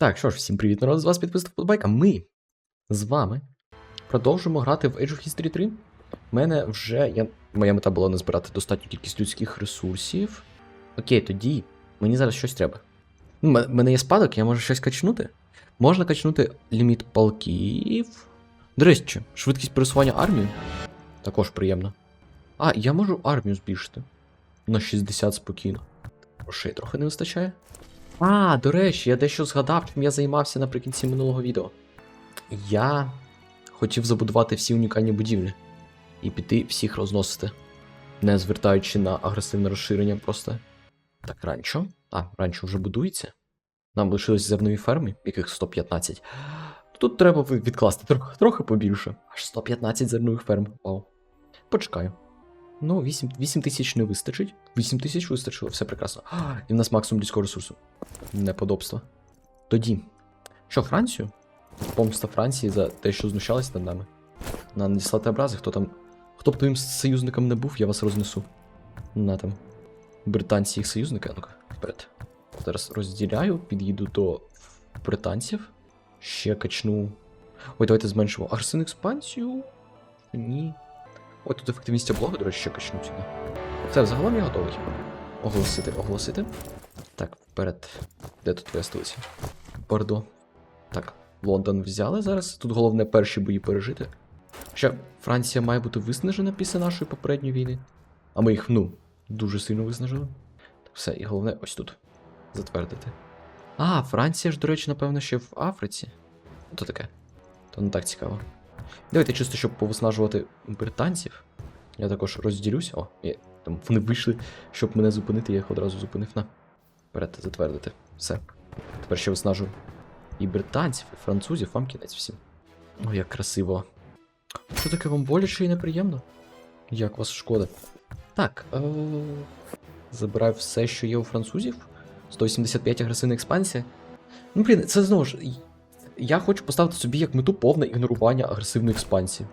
Так, що ж, всім привіт, народ, з вас підписав Футбайк, а ми з вами продовжимо грати в Age of History 3. У мене вже. Я... Моя мета була назбирати достатню кількість людських ресурсів. Окей, тоді мені зараз щось треба. У мене є спадок, я можу щось качнути. Можна качнути ліміт палків. До речі, швидкість пересування армії. Також приємно. А, я можу армію збільшити. На 60 спокійно. Грошей трохи не вистачає. А, до речі, я дещо згадав, чим я займався наприкінці минулого відео. Я хотів забудувати всі унікальні будівлі і піти всіх розносити, не звертаючи на агресивне розширення просто. Так, ранчо. А, ранчо вже будується. Нам лишились зернові ферми, яких 115. Тут треба відкласти трохи, трохи побільше. Аж 115 зернових ферм. Вау. Почекаю. Ну, 8, 8 тисяч не вистачить. 8 тисяч вистачило, все прекрасно. А, І в нас максимум людського ресурсу. Неподобство. Тоді. Що, Францію? Помста Франції за те, що знущались над нами. На надіслати образи, хто там. Хто б твоїм союзником не був, я вас рознесу. На там. Британці їх союзники, ну-ка, вперед. Зараз розділяю, під'їду до британців. Ще качну. Ой, давайте зменшимо агресивну експансію. Ні. Ой, тут ефективність облоги, до речі, ще качну сюди. Все, взагалом я готовий. Оголосити, оголосити. Так, вперед. Де тут твоя столиця? Бордо. Так, Лондон взяли зараз. Тут головне перші бої пережити. Хоча Франція має бути виснажена після нашої попередньої війни. А ми їх, ну, дуже сильно виснажили. Так, все, і головне ось тут. Затвердити. А, Франція ж, до речі, напевно, ще в Африці. Ну, То таке. То не так цікаво. Давайте чисто, щоб повиснажувати британців. Я також розділюсь. О, є. Там вони вийшли, щоб мене зупинити, я їх одразу зупинив на. Вперед, затвердити. Все. Тепер ще виснажую. І британців, і французів, вам кінець всім. О, як красиво. Що таке вам боляче і неприємно? Як вас шкода? Так. Е- Забираю все, що є у французів. 185 агресивна експансія. Ну, блін, це знову ж. Я хочу поставити собі як мету повне ігнорування агресивної експансії.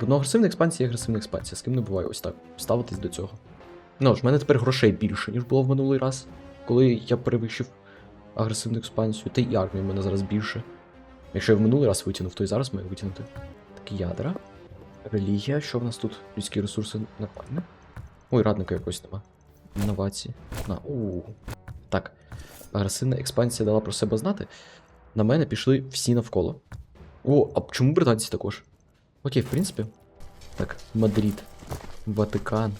Бо ну, агресивна експансія агресивна експансія. З ким не буває ось так. Ставитись до цього. Ну ж, в мене тепер грошей більше, ніж було в минулий раз, коли я перевищив агресивну експансію, та й армії в мене зараз більше. Якщо я в минулий раз витягнув, то і зараз маю витягнути. Так, ядра. Релігія, що в нас тут? Людські ресурси нормально. Ой, радника якогось нема. Інновації. На, у. Так. Агресивна експансія дала про себе знати. На мене пішли всі навколо. О, а чому британці також? Окей, в принципі. Так, Мадрид, Ватикан,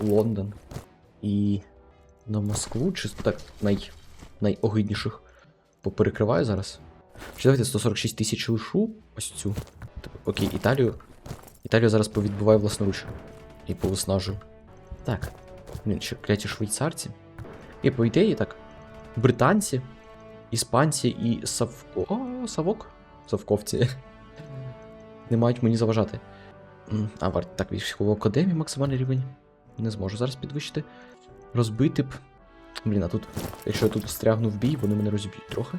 Лондон і на Москву, чисто так най, найогидніших поперекриваю зараз. Чи давайте 146 тисяч лишу ось цю. Так, Окей, Італію. Італію зараз повідбиваю власноруч. І повиснажую. Так. Блін, ще кляті швейцарці. І по ідеї так. Британці, іспанці і Савко. О, Савок? Савковці. Не мають мені заважати. А, варт, так, військову академію максимальний рівень. Не зможу зараз підвищити. Розбити б. Блін, а тут, якщо я тут встрягну в бій, вони мене розіб'ють трохи.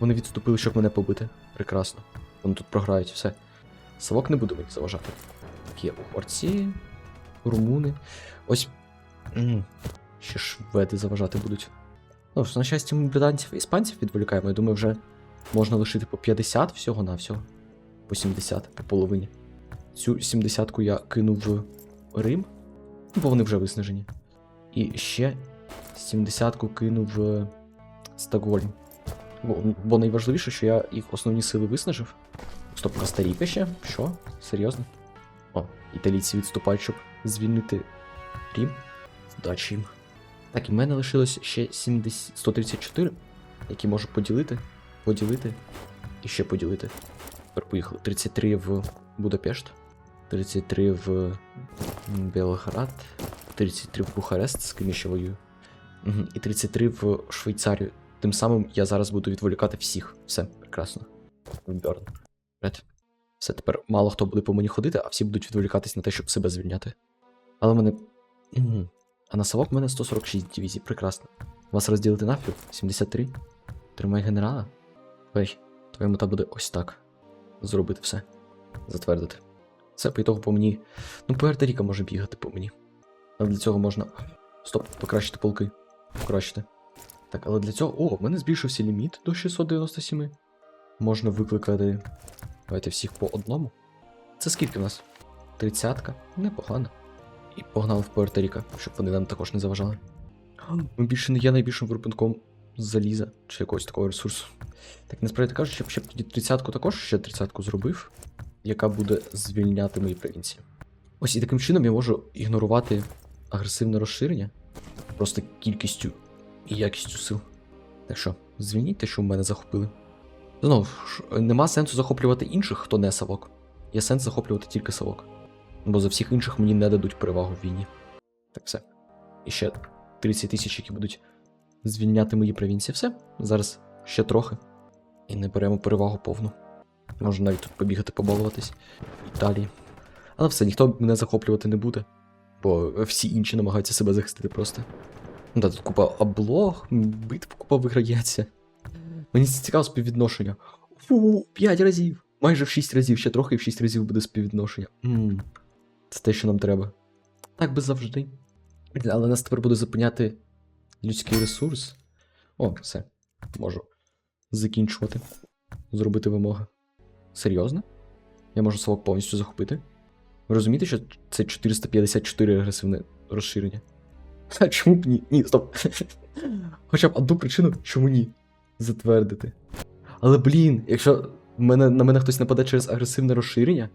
Вони відступили, щоб мене побити. Прекрасно. Вони тут програють все. Савок не буде мені заважати. Так, є угорці, румуни. Ось. Ще шведи заважати будуть. Ну, на щастя, ми британців і іспанців відволікаємо. Я думаю, вже можна лишити по 50 всього-навсього. По 70, по половині. Цю 70-ку я кинув в Рим, бо вони вже виснажені. І ще 70-ку кинув в Стокгольм. Бо, бо найважливіше, що я їх основні сили виснажив. Стоп, Коста-Ріка ще? Що? Серйозно? О, італійці відступають, щоб звільнити Рім. Вдачі їм. Так, і в мене лишилось ще 70, 134, які можу поділити, поділити і ще поділити. Тепер поїхали. 33 в Будапешт, 33 в Белград, 33 в Бухарест, з ким я ще воюю. І 33 в Швейцарію. Тим самим я зараз буду відволікати всіх. Все, прекрасно. Берн. Все, тепер мало хто буде по мені ходити, а всі будуть відволікатись на те, щоб себе звільняти. Але в мене. А на совок в мене 146 дивізій, прекрасно. Вас розділити навпіл? 73? Тримай генерала? Ой, твоя мета буде ось так. Зробити все. Затвердити. Це по ітогу по мені. Ну, Пуерто Ріка може бігати по мені. Але для цього можна. Стоп, покращити полки. Покращити. Так, але для цього. О, в мене збільшився ліміт до 697. Можна викликати. Давайте всіх по одному. Це скільки в нас? Тридцятка? Непогано. І погнали в Пуерто-Ріко, щоб вони нам також не заважали. Ми більше не є найбільшим виробником заліза чи якогось такого ресурсу. Так насправді кажучи, щоб ще б тоді тридцятку також ще тридцятку зробив, яка буде звільняти мої провінції. Ось і таким чином я можу ігнорувати агресивне розширення просто кількістю і якістю сил. Так що, звільніть те, що в мене захопили. Знову ж, нема сенсу захоплювати інших, хто не савок. Є сенс захоплювати тільки савок. Бо за всіх інших мені не дадуть перевагу в війні. Так все. І ще 30 тисяч, які будуть звільняти мої провінції. Все. Зараз ще трохи. І не беремо перевагу повну. Можна навіть тут побігати, побалуватись. В Італії. Але все, ніхто мене захоплювати не буде. Бо всі інші намагаються себе захистити просто. Ну да, тут купа облог, битв купа виграється. Мені цікаво співвідношення. Фу, 5 разів. Майже в 6 разів, ще трохи і в 6 разів буде співвідношення. Ммм. Це те, що нам треба. Так би завжди. Але нас тепер буде зупиняти людський ресурс. О, все. Можу закінчувати. Зробити вимоги. Серйозно? Я можу совок повністю захопити. Ви розумієте, що це 454 агресивне розширення? А чому б ні? Ні, стоп. Хоча б одну причину, чому ні? Затвердити. Але блін, якщо мене, на мене хтось нападе через агресивне розширення.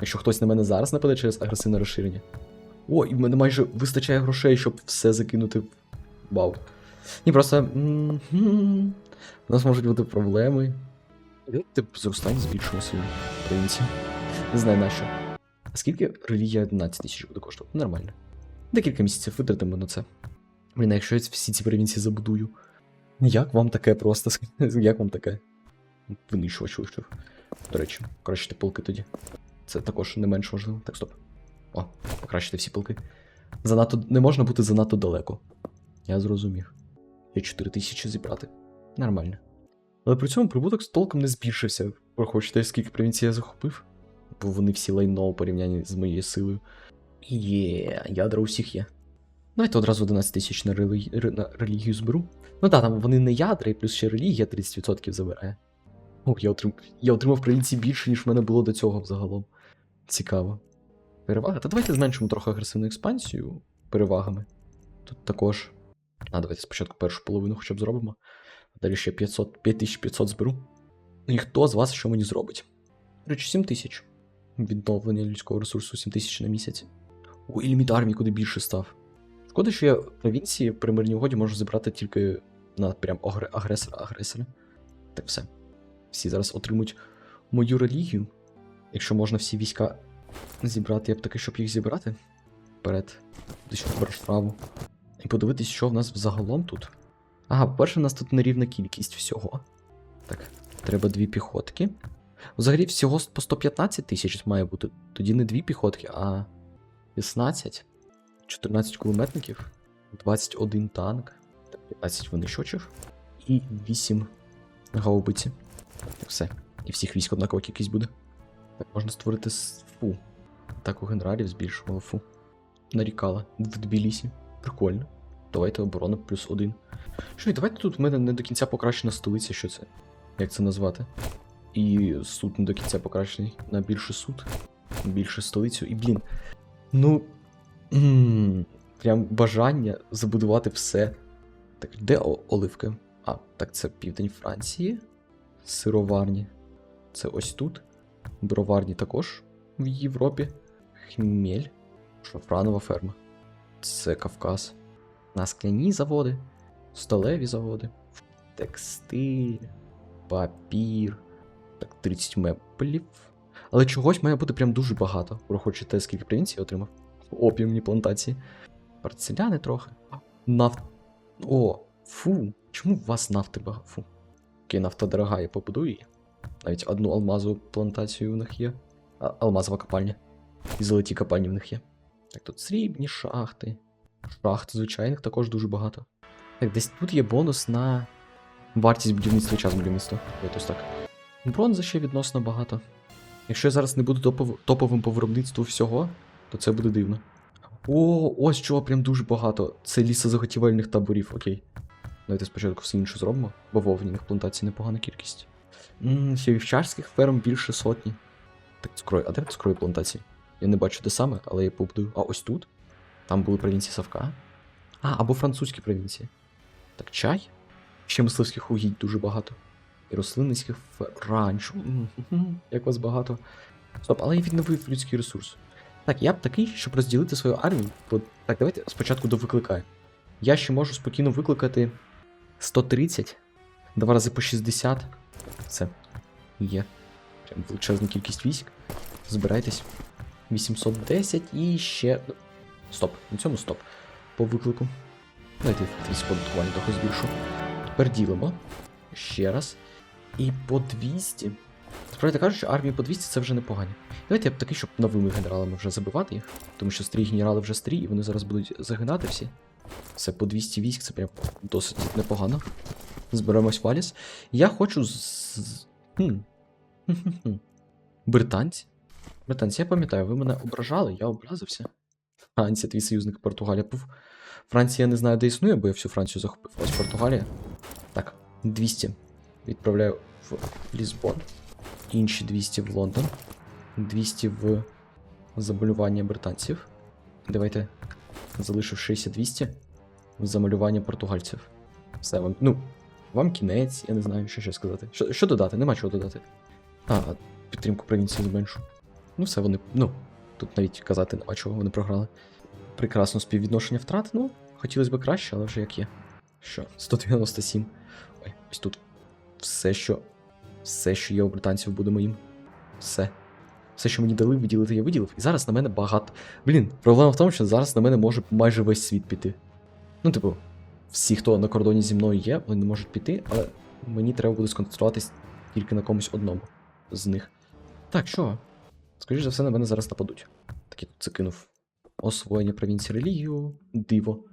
Якщо хтось на мене зараз нападе через агресивне розширення. О, і в мене майже вистачає грошей, щоб все закинути в бау. Ні, просто. У нас можуть бути проблеми. Тип зростання збільшує свою провінцію. Не знаю на що. А скільки релігія 11 тисяч буде коштувати? Нормально. Декілька місяців витратимо на це. Блін, а якщо я всі ці провінції забудую. Як вам таке просто? Як вам таке? Винищувач вивчив. До речі, покращити полки тоді. Це також не менш важливо. Так, стоп. О, покращити всі полки. Занадто не можна бути занадто далеко. Я зрозумів. Я 4 тисячі зібрати. Нормально. Але при цьому прибуток толком не збільшився. Прохочете, скільки провінцій я захопив? Бо вони всі лайно у порівнянні з моєю силою. Є, ядра у всіх є. Давайте одразу 11 тисяч на, релі... на релігію зберу. Ну так, там вони не ядра, і плюс ще релігія 30% забирає. О, я, отрим... я отримав провінції більше, ніж в мене було до цього взагалом. Цікаво. Перевага. Та давайте зменшимо трохи агресивну експансію перевагами. Тут також. А, давайте спочатку першу половину хоча б зробимо. Далі ще 500, 5500 зберу. Ну і хто з вас що мені зробить? Речі, 7 тисяч. Відновлення людського ресурсу 7 тисяч на місяць. О, і ліміт армії куди більше став. Шкода, що я в провінції при мирній угоді можу зібрати тільки на прям агресора-агресора. Так все. Всі зараз отримують мою релігію. Якщо можна всі війська зібрати, я б таки, щоб їх зібрати. Вперед. Десь в Варшаву. І подивитись, що в нас взагалом тут. Ага, по-перше, у нас тут нерівна кількість всього. Так, треба дві піхотки. Взагалі всього по 115 тисяч має бути. Тоді не дві піхотки, а 16. 14 кулеметників, 21 танк, 15 винищувачів і 8 гаубиці. Все. І всіх військ однакова кількість буде. Так, можна створити фу. Атаку генералів збільшували фу. Нарікала в Тбілісі. Прикольно. Давайте оборона плюс один. Що, і давайте тут в мене не до кінця покращена столиця, що це? Як це назвати? І суд не до кінця покращений на більший суд, більше столицю. І блін. Ну. Прям бажання забудувати все. Так, де оливки? А, так це південь Франції. Сироварні. Це ось тут. Броварні також в Європі. Хмель. Шафранова ферма. Це Кавказ. На скляні заводи, сталеві заводи, текстиль, папір. Так, 30 меблів. Але чогось має бути прям дуже багато. Враховуючи скільки провінцій отримав. Опіумні плантації. Парцеляни трохи. Нафт. О, фу. Чому у вас нафти багато? Фу. Окей, нафта дорога, я побудую її. Навіть одну алмазову плантацію в них є. А, алмазова копальня. І золоті копальні в них є. Так, тут срібні шахти. Шахт звичайних також дуже багато. Так, десь тут є бонус на вартість будівництва і час будівництва. Ось так. Бронзи ще відносно багато. Якщо я зараз не буду топов... топовим по виробництву всього, то це буде дивно. О, ось чого прям дуже багато. Це лісозаготівельних таборів, окей. Давайте спочатку все інше зробимо, бо вовняних плантацій непогана кількість. Ммм, ще вівчарських ферм більше сотні. Так, цукрою, а де цукрої плантації? Я не бачу де саме, але я побудую. А ось тут? Там були провінції Савка. А, або французькі провінції. Так, чай. Ще мисливських угідь дуже багато. І рослинницьких ранчо. Як вас багато. Стоп, але я відновив людський ресурс. Так, я б такий, щоб розділити свою армію. От, так, давайте спочатку довикликаю. Я ще можу спокійно викликати 130, два рази по 60. Це є. Прям величезна кількість військ. Збирайтесь. 810 і ще. ну, Стоп, на цьому стоп. По виклику. Давайте ефективність податкування трохи збільшу. Тепер ділимо. Ще раз. І по 200. Справді кажучи, армії по 200 це вже непогані. Давайте я б такий, щоб новими генералами вже забивати їх. Тому що стрій генерали вже стрій, і вони зараз будуть загинати всі. Все по 200 військ, це прям досить непогано. Зберемось в Аліс. Я хочу з. Хм. Британці. Британці, я пам'ятаю, ви мене ображали, я образився. Франція, твій союзник Португалія був. Франція я не знаю, де існує, бо я всю Францію захопив. Ось Португалія. Так, 200. Відправляю в Лісбон. Інші 200 в Лондон. 200 в замалювання британців. Давайте залишившися 200 в замалювання португальців. Все вам. Ну, вам кінець, я не знаю, що ще сказати. Що, що додати? Нема чого додати. А, підтримку провінції зменшу. Ну, все, вони. Ну, тут навіть казати нема чого, вони програли. Прекрасно співвідношення втрат. Ну, хотілося б краще, але вже як є. Що? 197. Ой, ось тут. Все, що. Все, що є у британців, буде моїм. Все. Все, що мені дали, виділити, я виділив. І зараз на мене багато. Блін, проблема в тому, що зараз на мене може майже весь світ піти. Ну, типу, всі, хто на кордоні зі мною є, вони не можуть піти, але мені треба буде сконцентруватись тільки на комусь одному з них. Так, що? Скоріше за все, на мене зараз нападуть. Так я тут це кинув. Освоєння провінції релігію, диво,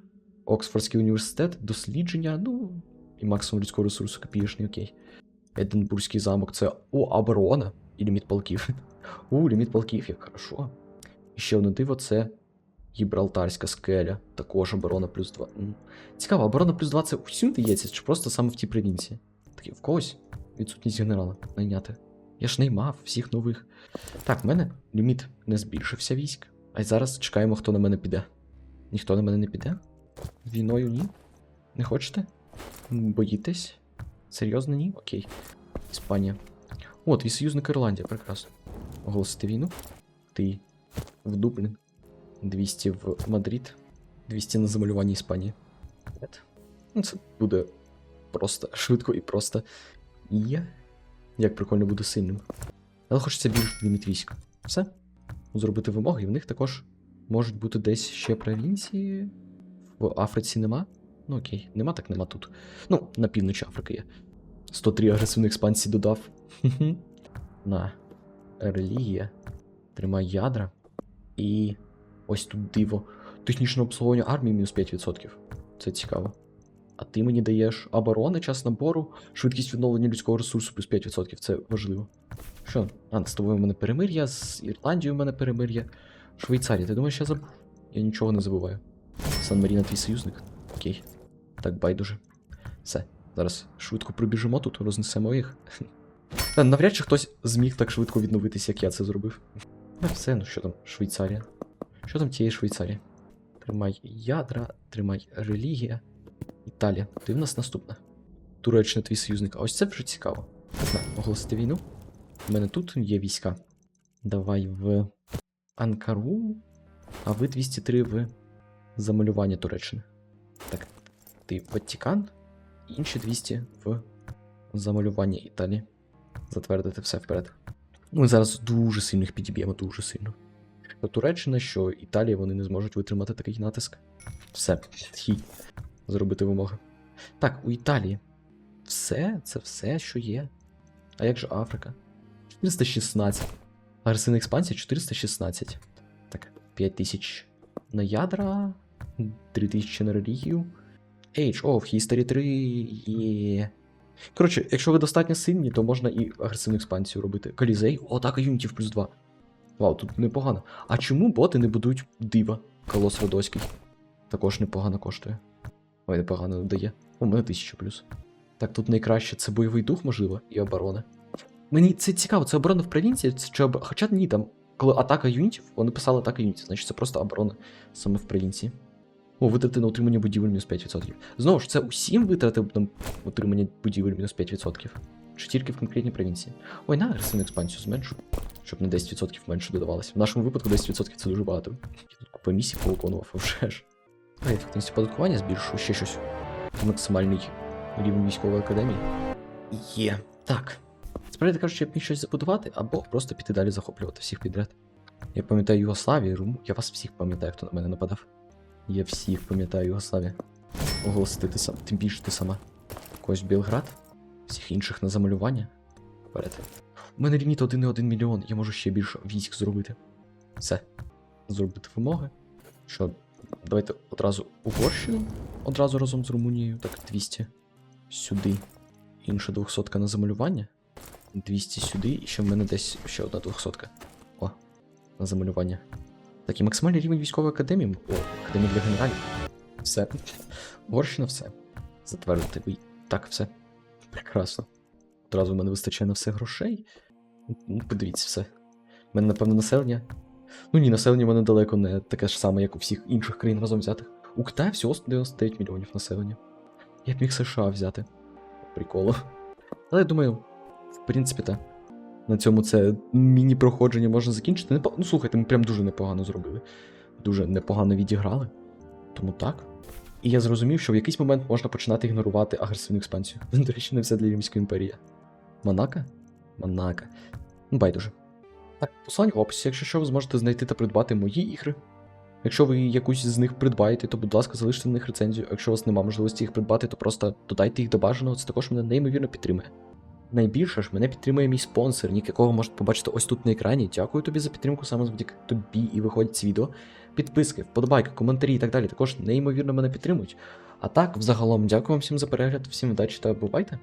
Оксфордський університет, дослідження, ну, і максимум людського ресурсу копієшний, окей. Единбурзький замок це. О, оборона і ліміт полків. У, ліміт полків, як хорошо. І ще одне диво це Гібралтарська скеля. Також оборона плюс 2. Цікаво, оборона плюс 2 це всюди дається, чи просто саме в тій провінції? Такі, в когось відсутність генерала найняти. Я ж наймав всіх нових. Так, в мене ліміт не збільшився військ. А й зараз чекаємо, хто на мене піде. Ніхто на мене не піде? Війною ні? Не хочете? Боїтесь? Серйозно ні? Окей. Іспанія. О, твій союзник Ірландія, прекрасно. Оголосити війну. Ти в Дублін. 200 в Мадрид. 200 на замалювання Іспанії. Ну, це буде просто швидко і просто. І як прикольно буде сильним. Але хочеться більш ліміт військ. Все. Зробити вимоги, і в них також можуть бути десь ще провінції. В Африці нема. Ну окей, нема, так нема тут. Ну, на півночі Африки є. 103 агресивних експансії додав. На. Релігія. Тримай ядра. І ось тут диво. Технічне обслуговування армії мінус 5%. Це цікаво. А ти мені даєш оборони, час набору, швидкість відновлення людського ресурсу плюс 5%. Це важливо. Що? А, з тобою в мене перемир'я, з Ірландією в мене перемир'я. Швейцарія, ти думаєш, я забув? Я нічого не забуваю. Сан Маріна твій союзник? Окей. Так, байдуже. Все. Зараз швидко прибіжимо тут, рознесемо їх. Навряд чи хтось зміг так швидко відновитися, як я це зробив. Ну все, ну що там, Швейцарія. Що там тієї Швейцарії? Тримай ядра, тримай релігія. Італія. Ти в нас наступна. Туреччина твій союзник. А ось це вже цікаво. Оголосити війну. У мене тут є війська. Давай в Анкару. А ви 203 в замалювання Туреччини. Так, ти Ватикан. Інші 200 в замалювання Італії. Затвердити все вперед. Ми зараз дуже сильно їх підіб'ємо, дуже сильно. Що Туреччина, що Італія, вони не зможуть витримати такий натиск. Все, тхі. Зробити вимоги. Так, у Італії. Все, це все, що є. А як же Африка? 416. Агресивна експансія 416. Так, 5000 на ядра, 3000 на релігію. Age of History 3 є. Коротше, якщо ви достатньо сильні, то можна і агресивну експансію робити. Колізей, о, так, юнітів плюс 2. Вау, тут непогано. А чому боти не будуть дива? Колос Родоський. Також непогано коштує. Ой, непогано дає. У мене 1000 плюс. Так, тут найкраще це бойовий дух, можливо, і оборона. Мені це цікаво, це оборона в провінції, чи об... Хоча ні, там, коли атака юнітів, вони писали атака юнітів, значить це просто оборона саме в провінції. О, витрати на утримання будівель мінус 5%. Знову ж, це усім витрати на утримання будівель мінус 5%. Чи тільки в конкретній провінції? Ой, на агресивну експансію зменшу, щоб на 10% менше додавалося. В нашому випадку 10% це дуже багато. Я тут купа місій повиконував, а вже ж. А ефективність оподаткування збільшу, ще щось. Максимальний рівень військової академії. Є. Так. Справді кажучи, я міг щось забудувати, або просто піти далі захоплювати всіх підряд. Я пам'ятаю Югославію, Руму. Я вас всіх пам'ятаю, хто на мене нападав. Я всіх пам'ятаю Югославію. Оголосити ти сам, тим більше ти сама. Когось Білград, всіх інших на замалювання. Вперед. У мене ліміт 1,1 мільйон, я можу ще більше військ зробити. Все. Зробити вимоги. Що, давайте одразу Угорщину, одразу разом з Румунією, так, 200. Сюди. Інша 200 на замалювання. 200 сюди, і ще в мене десь ще одна 200. О, на замалювання. Так, і максимальний рівень військової академії. О, академії для генералів. Все. Угорщина все. Затвердити. Так, все. Прекрасно. Одразу в мене вистачає на все грошей. Ну, подивіться все. У мене, напевно, населення. Ну ні, населення в мене далеко не таке ж саме, як у всіх інших країн разом взятих. У Китаї всього 199 мільйонів населення. Я б міг США взяти. Приколу. Але я думаю, в принципі, так. На цьому це міні-проходження можна закінчити. Ну, слухайте, ми прям дуже непогано зробили. Дуже непогано відіграли. Тому так. І я зрозумів, що в якийсь момент можна починати ігнорувати агресивну експансію. До речі, не все для Римської імперії. Монака? Монака. Ну, байдуже. Так, посилання в описі, якщо що, ви зможете знайти та придбати мої ігри. Якщо ви якусь з них придбаєте, то, будь ласка, залиште на них рецензію. Якщо у вас немає можливості їх придбати, то просто додайте їх до бажаного, це також мене неймовірно підтримує. Найбільше ж мене підтримує мій спонсор, нік якого можете побачити ось тут на екрані. Дякую тобі за підтримку саме завдяки тобі і виходять ці відео. Підписки, вподобайки, коментарі і так далі також неймовірно мене підтримують. А так, взагалом, дякую вам всім за перегляд, всім удачі та бувайте!